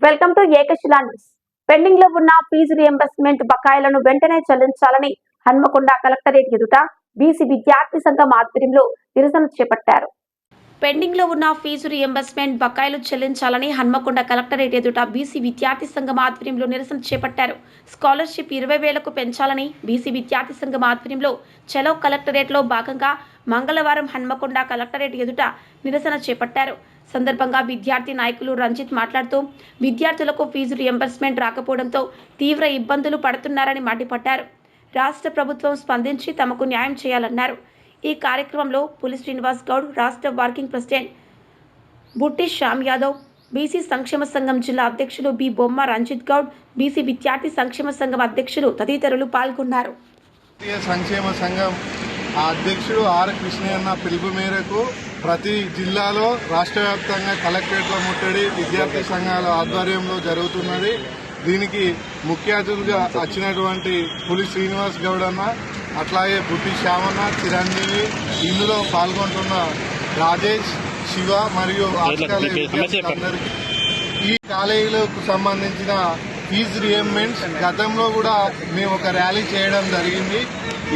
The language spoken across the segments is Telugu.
Welcome to Ekashila news. పెండింగ్లో ఉన్న ఫీజు రియంబర్స్మెంట్ బకాయిలను వెంటనే చెల్లించాలని హన్మకొండ కలెక్టరేట్ ఎదుట బీసీ విద్యార్థి సంఘం ఆధ్వర్యంలో నిరసన చేపట్టారు. పెండింగ్లో ఉన్న ఫీజు రియంబర్స్మెంట్ బకాయిలు చెల్లించాలని హన్మకొండ కలెక్టరేట్ ఎదుట బీసీ విద్యార్థి సంఘం ఆధ్వర్యంలో నిరసన చేపట్టారు. స్కాలర్షిప్ ఇరవై వేలకు పెంచాలని బీసీ విద్యార్థి సంఘం ఆధ్వర్యంలో చలో కలెక్టరేట్లో భాగంగా మంగళవారం హన్మకొండ కలెక్టరేట్ ఎదుట నిరసన చేపట్టారు. సందర్భంగా విద్యార్థి నాయకులు రంజిత్ మాట్లాడుతూ విద్యార్థులకు ఫీజు రియంబర్స్మెంట్ రాకపోవడంతో తీవ్ర ఇబ్బందులు పడుతున్నారని మండిపడ్డారు. రాష్ట్ర ప్రభుత్వం స్పందించి తమకు న్యాయం చేయాలన్నారు. ఈ కార్యక్రమంలో పులి శ్రీనివాస్ గౌడ్ రాష్ట్ర వర్కింగ్ ప్రెసిడెంట్ బుట్టి శ్యామ్ యాదవ్ బీసీ సంక్షేమ సంఘం జిల్లా అధ్యక్షులు బి బొమ్మ రంజిత్ గౌడ్ బీసీ విద్యార్థి సంక్షేమ సంఘం అధ్యక్షులు తదితరులు పాల్గొన్నారు. సంక్షేమ సంఘం ఆ అధ్యక్షుడు ఆర్ కృష్ణయ్యన్న పిలుపు మేరకు ప్రతి జిల్లాలో రాష్ట్ర వ్యాప్తంగా కలెక్టరేట్ల ముట్టడి విద్యార్థి సంఘాల ఆధ్వర్యంలో జరుగుతున్నది. దీనికి ముఖ్య అతిథులుగా వచ్చినటువంటి పులి శ్రీనివాస్ గౌడ్ అన్న అట్లాగే బుట్టి శ్యామన్న చిరంజీవి ఇందులో పాల్గొంటున్న రాజేష్ శివ మరియు ఈ కాలేజీలకు సంబంధించిన ఫీజు రియంబెంట్స్ గతంలో కూడా మేము ఒక ర్యాలీ చేయడం జరిగింది.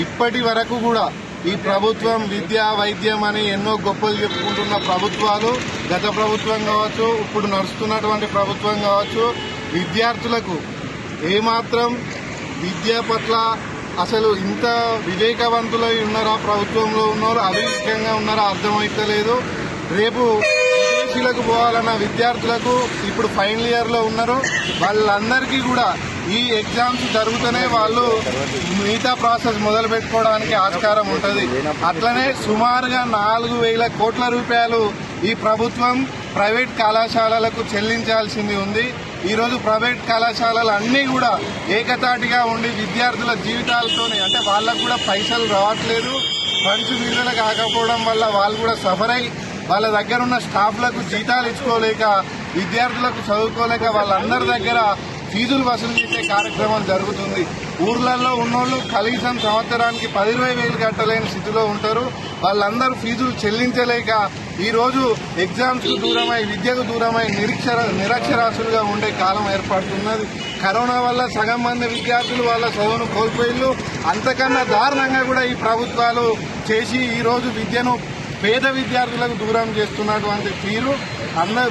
ఇప్పటి వరకు కూడా ఈ ప్రభుత్వం విద్య వైద్యం అని ఎన్నో గొప్పలు చెప్పుకుంటున్న ప్రభుత్వాలు గత ప్రభుత్వం కావచ్చు ఇప్పుడు నడుస్తున్నటువంటి ప్రభుత్వం కావచ్చు విద్యార్థులకు ఏమాత్రం విద్య పట్ల అసలు ఇంత వివేకవంతులై ఉన్నారా ప్రభుత్వంలో ఉన్నారో అవివేకంగా ఉన్నారా అర్థమైతలేదు. రేపు విదేశీలకు పోవాలన్న విద్యార్థులకు ఇప్పుడు ఫైనల్ ఇయర్లో ఉన్నారు. వాళ్ళందరికీ కూడా ఈ ఎగ్జామ్స్ జరుగుతూనే వాళ్ళు మిగతా ప్రాసెస్ మొదలు పెట్టుకోవడానికి ఆస్కారం ఉంటుంది. అట్లనే సుమారుగా నాలుగు వేల కోట్ల రూపాయలు ఈ ప్రభుత్వం ప్రైవేట్ కళాశాలలకు చెల్లించాల్సింది ఉంది. ఈరోజు ప్రైవేట్ కళాశాలలు అన్నీ కూడా ఏకతాటిగా ఉండి విద్యార్థుల జీవితాలతోనే అంటే వాళ్ళకు కూడా పైసలు రావట్లేదు. ఫండ్స్ విడుదల కాకపోవడం వల్ల వాళ్ళు కూడా సఫర్ అయి వాళ్ళ దగ్గర ఉన్న స్టాఫ్లకు జీతాలు ఇచ్చుకోలేక విద్యార్థులకు చదువుకోలేక వాళ్ళందరి దగ్గర ఫీజులు వసూలు చేసే కార్యక్రమం జరుగుతుంది. ఊర్లలో ఉన్నోళ్ళు కనీసం సంవత్సరానికి పది ఇరవై వేలు కట్టలేని స్థితిలో ఉంటారు. వాళ్ళందరూ ఫీజులు చెల్లించలేక ఈరోజు ఎగ్జామ్స్కు దూరమై విద్యకు దూరమై నిరీక్షర నిరక్షరాస్యులుగా ఉండే కాలం ఏర్పడుతున్నది. కరోనా వల్ల సగం మంది విద్యార్థులు వాళ్ళ చదువును కోల్పోయిళ్ళు. అంతకన్నా దారుణంగా కూడా ఈ ప్రభుత్వాలు చేసి ఈరోజు విద్యను పేద విద్యార్థులకు దూరం చేస్తున్నటువంటి తీరు. అందరు